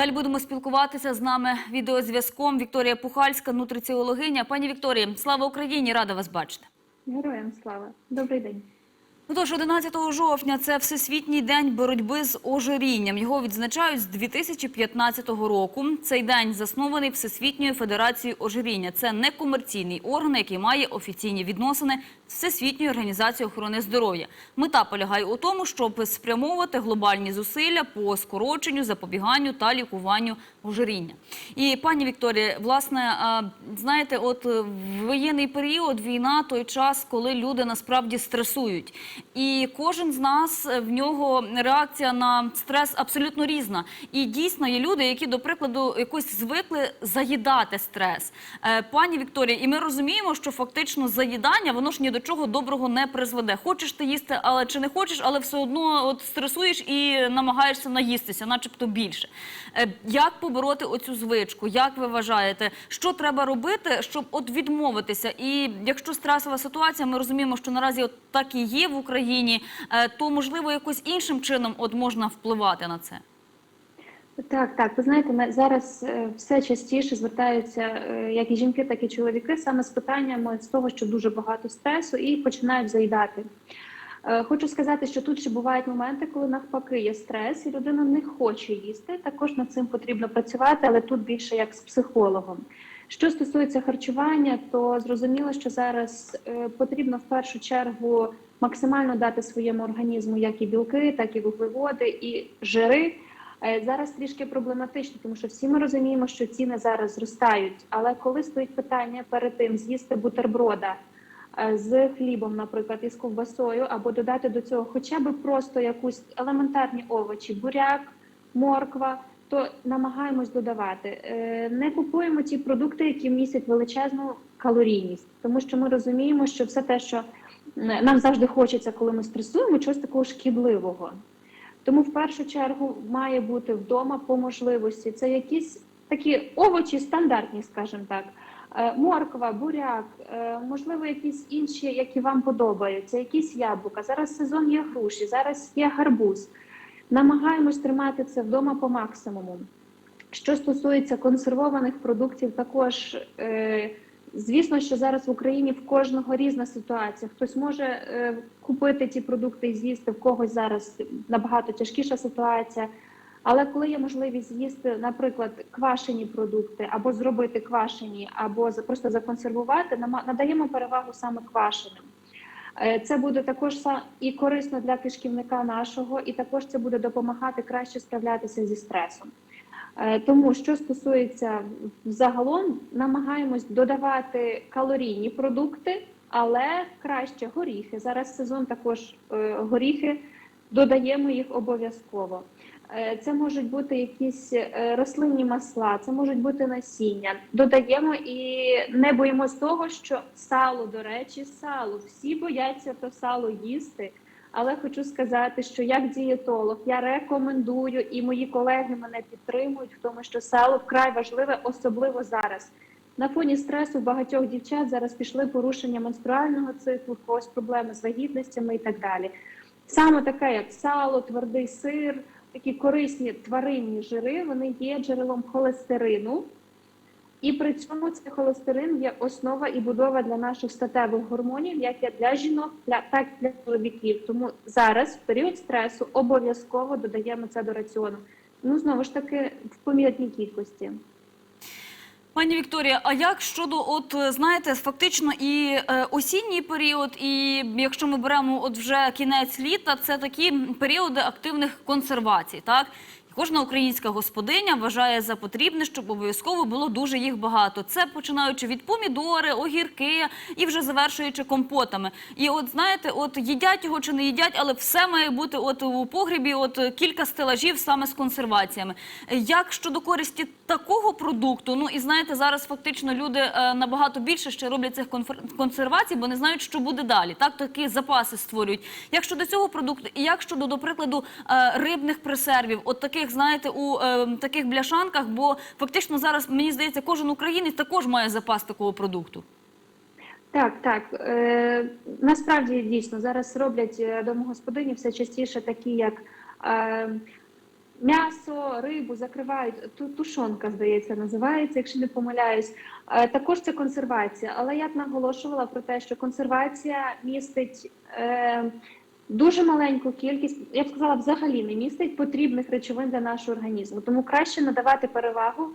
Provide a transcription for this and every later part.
Далі будемо спілкуватися з нами відеозв'язком. Вікторія Пухальська, нутриціологиня. Пані Вікторії, слава Україні! Рада вас бачити. Героям слава. Добрий день. Тож, 11 жовтня це Всесвітній день боротьби з ожирінням. Його відзначають з 2015 року. Цей день заснований Всесвітньою федерацією ожиріння. Це некомерційний орган, який має офіційні відносини з Всесвітньою організацією охорони здоров'я. Мета полягає у тому, щоб спрямовувати глобальні зусилля по скороченню, запобіганню та лікуванню ожиріння. І пані Вікторія, власне, знаєте, от воєнний період війна той час, коли люди насправді стресують. І кожен з нас е, в нього реакція на стрес абсолютно різна. І дійсно є люди, які, до прикладу, якось звикли заїдати стрес. Е, Пані Вікторія, і ми розуміємо, що фактично заїдання воно ж ні до чого доброго не призведе. Хочеш ти їсти, але чи не хочеш, але все одно от стресуєш і намагаєшся наїстися, начебто більше. Е, Як побороти оцю звичку? Як ви вважаєте, що треба робити, щоб от відмовитися? І якщо стресова ситуація, ми розуміємо, що наразі от так і є в Україні, е, то можливо якось іншим чином от можна впливати на це. Так, так. Ви знаєте, на- зараз е, все частіше звертаються е, як і жінки, так і чоловіки саме з питаннями з того, що дуже багато стресу, і починають заїдати. Хочу сказати, що тут ще бувають моменти, коли навпаки є стрес, і людина не хоче їсти. Також над цим потрібно працювати, але тут більше як з психологом. Що стосується харчування, то зрозуміло, що зараз потрібно в першу чергу максимально дати своєму організму як і білки, так і вуглеводи, і жири. Е, Зараз трішки проблематично, тому що всі ми розуміємо, що ціни зараз зростають. Але коли стоїть питання перед тим з'їсти бутерброда е, з хлібом, наприклад, із ковбасою, або додати до цього хоча б просто якусь елементарні овочі, буряк, морква, то намагаємось додавати. Е, Не купуємо ті продукти, які містять величезну калорійність, тому що ми розуміємо, що все те, що нам завжди хочеться, коли ми стресуємо, чогось такого шкідливого. Тому в першу чергу має бути вдома по можливості. Це якісь такі овочі стандартні, скажімо так. Е, Морква, буряк, е, можливо, якісь інші, які вам подобаються, якісь яблука. Зараз сезон є груші, зараз є гарбуз. Намагаємось тримати це вдома по максимуму. Що стосується консервованих продуктів, також е, звісно, що зараз в Україні в кожного різна ситуація. Хтось може е, купити ті продукти і з'їсти, в когось зараз набагато тяжкіша ситуація. Але коли є можливість з'їсти, наприклад, квашені продукти, або зробити квашені, або просто законсервувати, надаємо перевагу саме квашеним. Е, Це буде також і корисно для кишківника нашого, і також це буде допомагати краще справлятися зі стресом. Е, Тому що стосується загалом, намагаємось додавати калорійні продукти, але краще горіхи. Зараз сезон також е, горіхи, додаємо їх обов'язково. Е, Це можуть бути якісь рослинні масла, це можуть бути насіння. Додаємо і не боїмось того, що сало, до речі, сало. Всі бояться то сало їсти. Але хочу сказати, що як дієтолог я рекомендую, і мої колеги мене підтримують в тому, що сало вкрай важливе, особливо зараз. На фоні стресу багатьох дівчат зараз пішли порушення менструального циклу, когось проблеми з вагітностями і так далі. Саме таке, як сало, твердий сир, такі корисні тваринні жири, вони є джерелом холестерину. І при цьому цей холестерин є основа і будова для наших статевих гормонів, як і для жінок, для так і для чоловіків. Тому зараз, в період стресу, обов'язково додаємо це до раціону. Ну знову ж таки, в помірній кількості. Пані Вікторія, а як щодо, от знаєте, фактично і е, осінній період, і якщо ми беремо от вже кінець літа, це такі періоди активних консервацій, так? Кожна українська господиня вважає за потрібне, щоб обов'язково було дуже їх багато. Це починаючи від помідори, огірки і вже завершуючи компотами. І от знаєте, от їдять його чи не їдять, але все має бути от у погрібі, от кілька стелажів саме з консерваціями. Як щодо користі такого продукту? Ну і знаєте, зараз фактично люди е, набагато більше ще роблять цих консервацій, бо не знають, що буде далі. Так такі запаси створюють. Як щодо цього продукту, як щодо, до прикладу, е, рибних пресервів, от таких, знаєте, у е, таких бляшанках, бо фактично зараз мені здається, кожен українець також має запас такого продукту. Так, так. Е, насправді дійсно зараз роблять е, домогосподині все частіше такі, як е, М'ясо, рибу закривають, ту- тушонка, здається, називається, якщо не помиляюсь. Е, Також це консервація. Але я б наголошувала про те, що консервація містить е, дуже маленьку кількість, я б сказала, взагалі не містить потрібних речовин для нашого організму. Тому краще надавати перевагу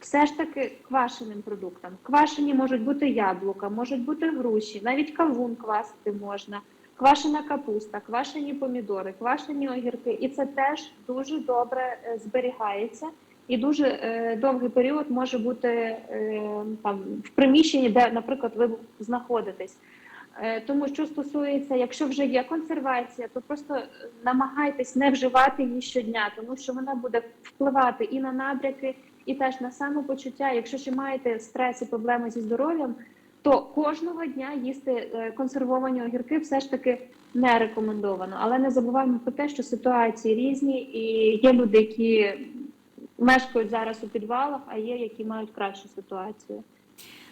все ж таки квашеним продуктам. Квашені можуть бути яблука, можуть бути груші, навіть кавун квасити можна, квашена капуста, квашені помідори, квашені огірки. І це теж дуже добре е, зберігається. І дуже е, довгий період може бути е, там в приміщенні, де, наприклад, ви знаходитесь. Е, Тому що стосується, якщо вже є консервація, то просто намагайтесь не вживати її щодня, тому що вона буде впливати і на набряки, і теж на самопочуття. Якщо ще маєте стрес і проблеми зі здоров'ям, то кожного дня їсти е, консервовані огірки все ж таки не рекомендовано. Але не забуваємо про те, що ситуації різні, і є люди, які мешкають зараз у підвалах, а є які мають кращу ситуацію.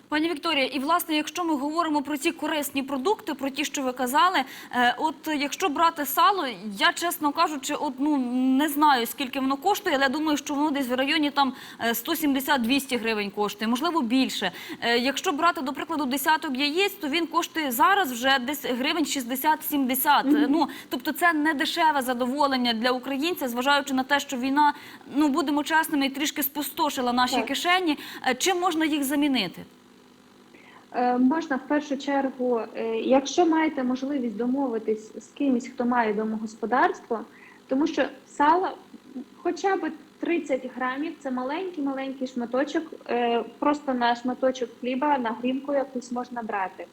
Пані Вікторія, і власне, якщо ми говоримо про ці корисні продукти, про ті, що ви казали, е, от якщо брати сало, я чесно кажучи, от ну не знаю скільки воно коштує, але я думаю, що воно десь в районі там е, 170-200 гривень коштує, можливо більше. Е, Якщо брати до прикладу десяток яєць, то він коштує зараз вже десь гривень 60-70. Е, Ну тобто, це не дешеве задоволення для українця, зважаючи на те, що війна, ну будемо чесними, трішки спустошила наші Так. кишені. Е, Чим можна їх замінити? Е, Можна в першу чергу, е, якщо маєте можливість домовитись з кимось, хто має домогосподарство, тому що сало хоча б 30 грамів це маленький маленький шматочок, е, просто на шматочок хліба, на грінку якусь можна брати.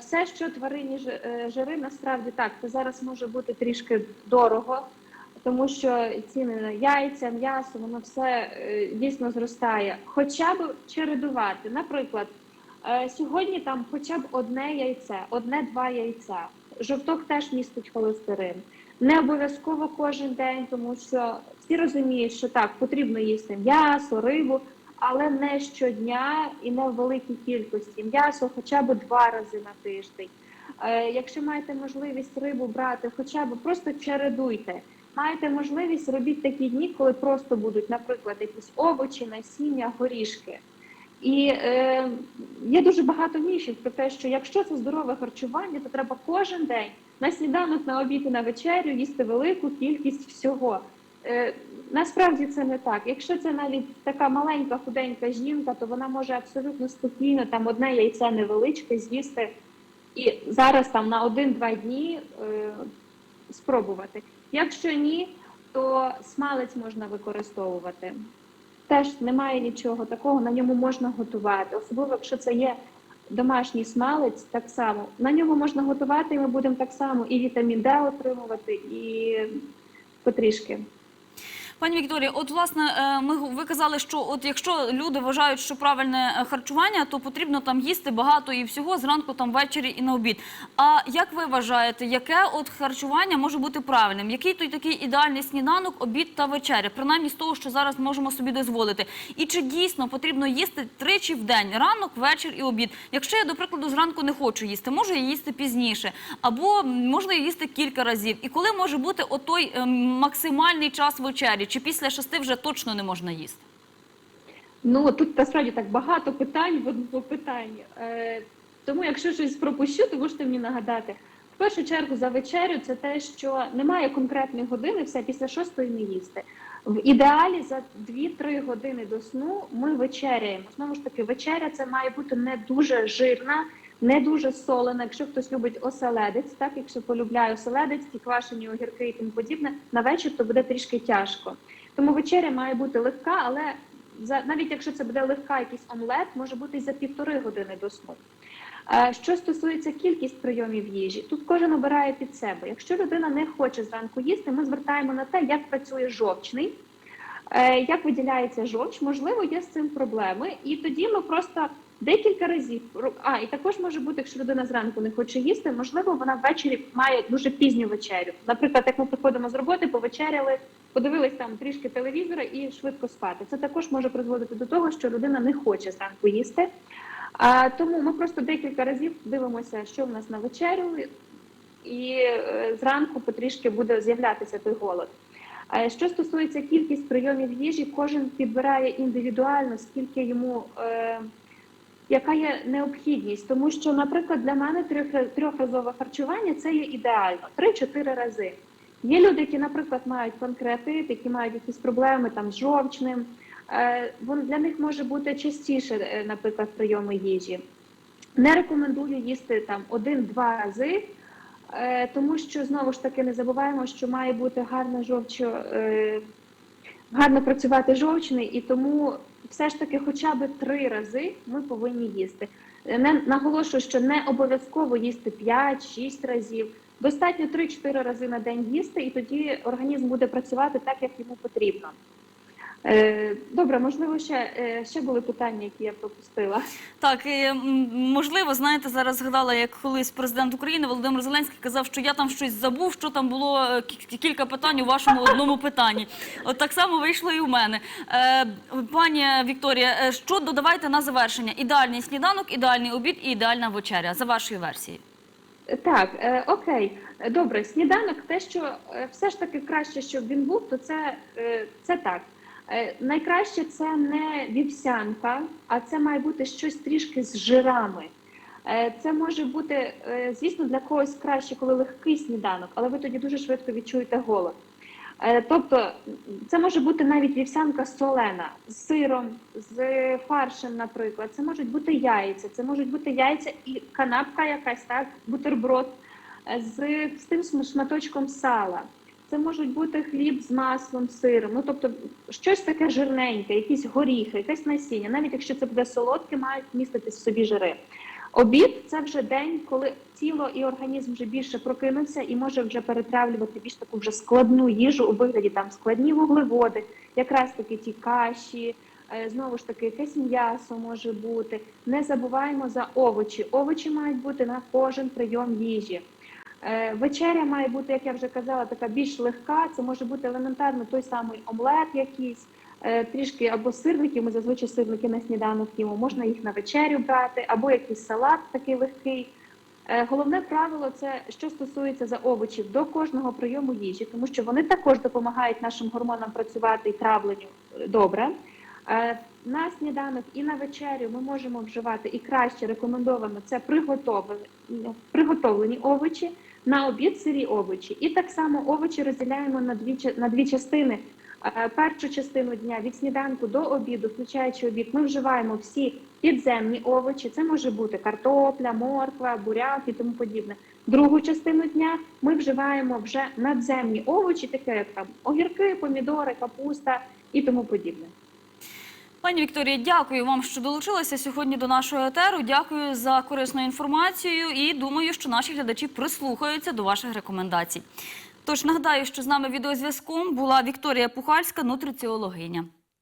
Все, що е, жири, насправді так, це зараз може бути трішки дорого, тому що ціни на яйця, м'ясо, воно все дійсно зростає. Хоча б чередувати. Наприклад, сьогодні там хоча б одне яйце, одне-два яйця. Жовток теж містить холестерин. Не обов'язково кожен день, тому що всі розуміють, що так, потрібно їсти м'ясо, рибу, але не щодня і не в великій кількості. М'ясо хоча б два рази на тиждень. Е, Якщо маєте можливість рибу брати, хоча б просто чередуйте. Маєте можливість робіть такі дні, коли просто будуть, наприклад, якісь овочі, насіння, горішки. І е, є дуже багато міфів про те, що якщо це здорове харчування, то треба кожен день на сніданок, на обід і на вечерю їсти велику кількість всього. Е, насправді це не так. Якщо це навіть така маленька худенька жінка, то вона може абсолютно спокійно там одне яйце невеличке з'їсти і зараз там на один-два дні е, спробувати. Якщо ні, то смалець можна використовувати. Теж немає нічого такого, на ньому можна готувати. Особливо, якщо це є домашній смалець, так само на ньому можна готувати, і ми будемо так само і вітамін Д отримувати, і потрішки. Пані Вікторія, от власне, е, ми ви казали, що от якщо люди вважають, що правильне е, харчування, то потрібно там їсти багато і всього зранку, там ввечері і на обід. А як ви вважаєте, яке от харчування може бути правильним? Який той такий ідеальний сніданок, обід та вечеря? Принаймні з того, що зараз можемо собі дозволити. І чи дійсно потрібно їсти тричі в день ранок, вечір і обід? Якщо я, до прикладу, зранку не хочу їсти, можу я їсти пізніше, або можна їсти кілька разів. І коли може бути отой ем, максимальний час вечері? Чи після шести вже точно не можна їсти? Ну тут насправді так багато питань в одному питанні. Е, тому, якщо щось пропущу, то можете мені нагадати. В першу чергу за вечерю це те, що немає конкретної години, все після шостої не їсти. В ідеалі за 2-3 години до сну ми вечеряємо. Знову ж таки, вечеря це має бути не дуже жирна, не дуже солена. Якщо хтось любить оселедець, так якщо полюбляє оселедець, ті квашені огірки і тому подібне, на вечір то буде трішки тяжко. Тому вечеря має бути легка, але за навіть якщо це буде легка, якийсь омлет, може бути і за півтори години до сну. Е, Що стосується кількість прийомів їжі, тут кожен обирає під себе. Якщо людина не хоче зранку їсти, ми звертаємо на те, як працює жовчний, як виділяється жовч, можливо, є з цим проблеми, і тоді ми просто декілька разів а і також може бути, якщо людина зранку не хоче їсти, можливо, вона ввечері має дуже пізню вечерю. Наприклад, як ми приходимо з роботи, повечеряли, подивились там трішки телевізора і швидко спати. Це також може призводити до того, що людина не хоче зранку їсти. А, тому ми просто декілька разів дивимося, що в нас на вечерю, і е, зранку потрішки буде з'являтися той голод. Що стосується кількість прийомів їжі, кожен підбирає індивідуально, скільки йому е, яка є необхідність, тому що, наприклад, для мене трьох- трьохразове харчування це є ідеально 3-4 рази. Є люди, які, наприклад, мають панкреатит, які мають якісь проблеми там з жовчним. Е, Для них може бути частіше, е, наприклад, прийоми їжі. Не рекомендую їсти там один-два рази, тому що знову ж таки не забуваємо, що має бути гарна жовчо, е, гарно працювати жовчний, і тому все ж таки хоча б три рази ми повинні їсти. Е, Не наголошую, що не обов'язково їсти 5-6 разів. Достатньо 3-4 рази на день їсти, і тоді організм буде працювати так, як йому потрібно. Е, Добре, можливо, ще, е, ще були питання, які я пропустила. Так, і, можливо, знаєте, зараз згадала, як колись президент України Володимир Зеленський казав, що я там щось забув, що там було е, кілька питань у вашому одному питанні. От так само вийшло і у мене. Пані Вікторія, що додавайте на завершення? Ідеальний сніданок, ідеальний обід і ідеальна вечеря за вашою версією. Так, е, окей, добре, сніданок, те, що е, все ж таки краще, щоб він був, то це, е, це так. Е, найкраще це не вівсянка, а це має бути щось трішки з жирами. Е, Це може бути, е, звісно, для когось краще, коли легкий сніданок, але ви тоді дуже швидко відчуєте голод. Тобто це може бути навіть вівсянка солена з сиром, з фаршем, наприклад. Це можуть бути яйця, це можуть бути яйця і канапка якась, так, бутерброд з, з тим шматочком сала. Це можуть бути хліб з маслом, сиром. Ну тобто щось таке жирненьке, якісь горіхи, якесь насіння. Навіть якщо це буде солодке, мають містити в собі жири. Обід це вже день, коли тіло і організм вже більше прокинувся і може вже перетравлювати більш таку вже складну їжу у вигляді там складні вуглеводи, якраз таки ті каші, е, знову ж таки, якесь м'ясо може бути. Не забуваємо за овочі. Овочі мають бути на кожен прийом їжі. Е, Вечеря має бути, як я вже казала, така більш легка. Це може бути елементарно той самий омлет якийсь, е, трішки або сирники. Ми зазвичай сирники на сніданок їмо. Можна їх на вечерю брати, або якийсь салат такий легкий. Е, Головне правило це що стосується за овочів до кожного прийому їжі, тому що вони також допомагають нашим гормонам працювати і травленню добре. На сніданок і на вечерю ми можемо вживати і краще рекомендовано це приготовлені, приготовлені овочі, на обід сирі овочі. І так само овочі розділяємо на дві на дві частини. Е, Першу частину дня від сніданку до обіду, включаючи обід, ми вживаємо всі підземні овочі. Це може бути картопля, морква, буряк і тому подібне. Другу частину дня ми вживаємо вже надземні овочі, таке як там огірки, помідори, капуста і тому подібне. Пані Вікторія, дякую вам, що долучилися сьогодні до нашого етеру. Дякую за корисну інформацію і думаю, що наші глядачі прислухаються до ваших рекомендацій. Тож нагадаю, що з нами відеозв'язком була Вікторія Пухальська, нутриціологиня.